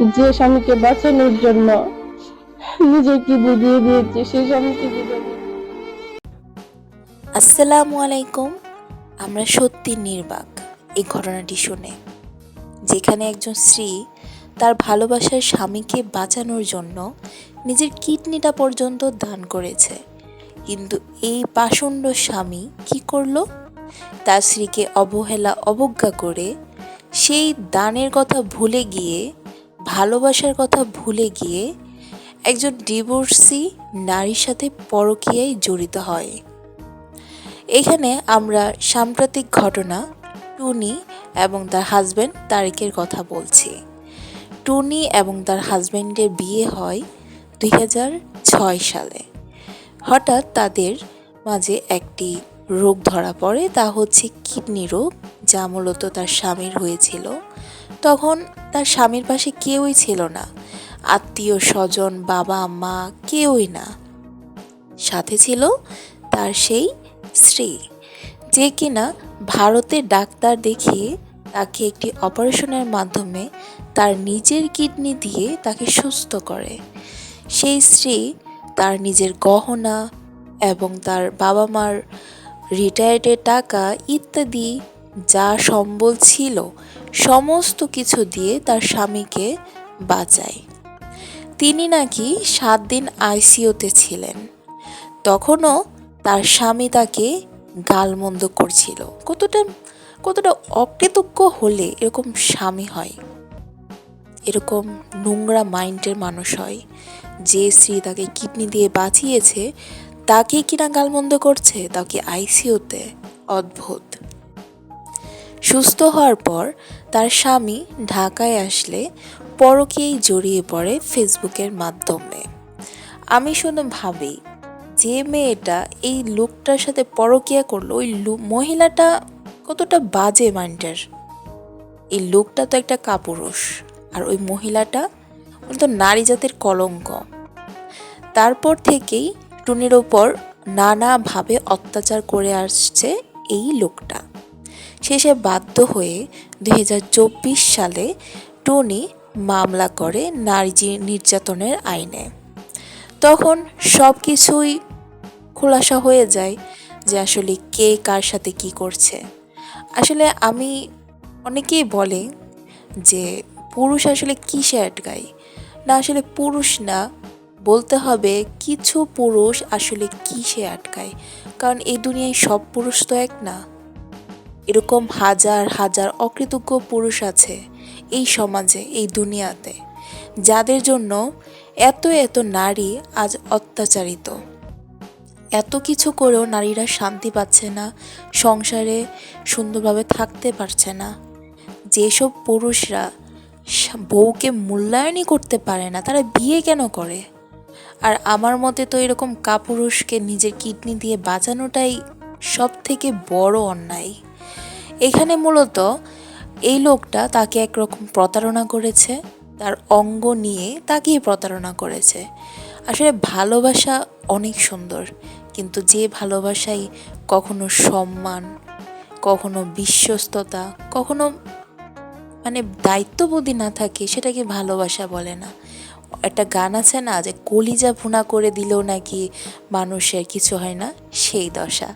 যে স্বামীকে বাঁচানোর জন্য নিজের কিডনি দিয়ে দিয়েছে সেই স্বামীকে আসসালামু আলাইকুম। আমরা সত্যি নির্বাক এই ঘটনাটি শুনে। যেখানে একজন স্ত্রী তার ভালোবাসার স্বামীকে বাঁচানোর জন্য নিজের কিডনিটা পর্যন্ত দান করেছে। কিন্তু এই পাষণ্ড স্বামী কি করল? তার স্ত্রীকে অবহেলা, অবজ্ঞা করে সেই দানের কথা ভুলে গিয়ে ভালোবাসার কথা ভুলে গিয়ে একজন ডিভোর্সি নারীর সাথে পরকীয়ায় জড়িত হয়। এখানে আমরা সাম্প্রতিক ঘটনা, টুনি এবং তার হাজব্যান্ড তারেকের কথা বলছি। টুনি এবং তার হাজব্যান্ডের বিয়ে হয় দুই সালে। হঠাৎ তাদের মাঝে একটি রোগ ধরা পড়ে, তা হচ্ছে কিডনি রোগ, যা মূলত তার স্বামীর হয়েছিল। তখন তার স্বামীর পাশে কেউই ছিল না। আত্মীয় স্বজন, বাবা, মা, কেউই না। সাথে ছিল তার সেই স্ত্রী, যে কিনা ভারতে ডাক্তার দেখিয়ে তাকে একটি অপারেশনের মাধ্যমে তার নিজের কিডনি দিয়ে তাকে সুস্থ করে। সেই স্ত্রী তার নিজের গহনা এবং তার বাবা মার রিটায়ার্ডের টাকা ইত্যাদি যা সম্বল ছিল সমস্ত কিছু দিয়ে তার স্বামীকে বাঁচায়। তিনি নাকি সাত দিন আইসিইউতে ছিলেন। তখনও তার স্বামী তাকে গালমন্দ করছিল। কতটা কতটা অকৃতজ্ঞ হলে এরকম স্বামী হয়। এরকম নোংরা মাইন্ডের মানুষ হয়। যে স্ত্রী তাকে কিডনি দিয়ে বাঁচিয়েছে, তাকে কিনা গালমন্দ করছে তাকে আইসিইউতে? অদ্ভুত। সুস্থ হওয়ার পর তার স্বামী ঢাকায় আসলে পরকেই জড়িয়ে পড়ে ফেসবুকের মাধ্যমে। আমি শুধু ভাবি, যে মেয়েটা এই লোকটার সাথে পরকিয়া করল, ওই মহিলাটা কতটা বাজে মাইন্ডের। এই লোকটা তো একটা কাপুরুষ, আর ওই মহিলাটা তো নারী জাতের কলঙ্ক। তারপর থেকেই টুনির ওপর নানাভাবে অত্যাচার করে আসছে এই লোকটা। শেষে বাধ্য হয়ে দু হাজার চব্বিশ সালে টনি মামলা করে নারী নির্যাতনের আইনে। তখন সব কিছুই খোলাসা হয়ে যায় যে আসলে কে কার সাথে কি করছে। আসলে আমি অনেকেই বলে যে পুরুষ আসলে কিসে আটকায়? না, আসলে পুরুষ না। বলতে হবে কিছু পুরুষ আসলে কিসে আটকায়? কারণ এই দুনিয়ায় সব পুরুষ তো এক না। এরকম হাজার হাজার অকৃতজ্ঞ পুরুষ আছে এই সমাজে, এই দুনিয়াতে, যাদের জন্য এত এত নারী আজ অত্যাচারিত। এত কিছু করেও নারীরা শান্তি পাচ্ছে না, সংসারে সুন্দরভাবে থাকতে পারছে না। যেসব পুরুষরা বউকে মূল্যায়নই করতে পারে না, তারা বিয়ে কেন করে? আর আমার মতে তো এরকম কাপুরুষকে নিজের কিডনি দিয়ে বাঁচানোটাই সব থেকে বড় অন্যায়। এখানে মূলত এই লোকটা তাকে একরকম প্রতারণা করেছে, তার অঙ্গ নিয়ে তাকেই প্রতারণা করেছে। আসলে ভালোবাসা অনেক সুন্দর, কিন্তু যে ভালোবাসায় কখনো সম্মান, কখনো বিশ্বস্ততা, কখনো মানে দায়িত্ববোধী না থাকে, সেটাকে ভালোবাসা বলে না। একটা গান আছে না যে, কলিজা ভুনা করে দিলেও নাকি মানুষের কিছু হয় না? সেই দশা।